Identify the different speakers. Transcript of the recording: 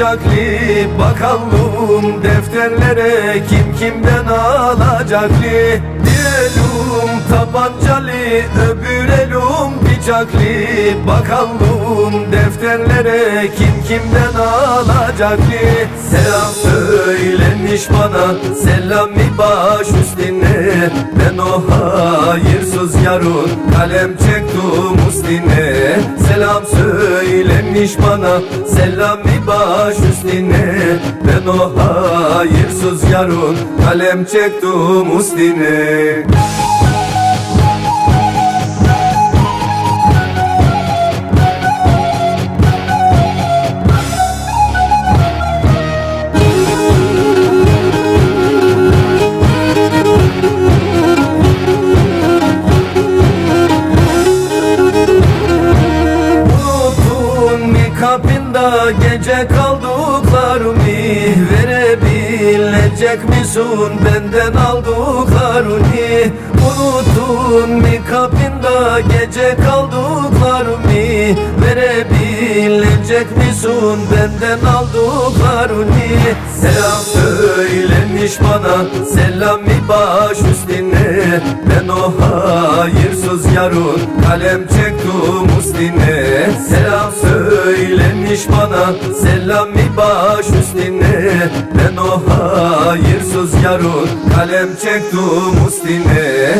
Speaker 1: li Bakalım defterlere kim kimden alacak li Bir elum tabancalı öbür elum bıçaklı. Bakalım defterlere kim kimden alacak li Selam söylemiş bana selam mi baş üstüne. Ben o hayırsız yarın kalem çektim üstüne söylemiş bana. Selam mi baş üstüne. Ben o hayırsız yarın kalem çektim üstüne kapında gece kaldıklarımı Verebilecek misin benden aldıklarını Unuttun mi? Kapında gece kaldıklarımı Verebilecek misin benden aldıklarını Selam söylemiş bana. Selam mi baş üstüne. Ben o hayırsız yarın kalem çektim üstüne. Selam baş üstüne Ben o hayırsız yarın kalem çektim üstüne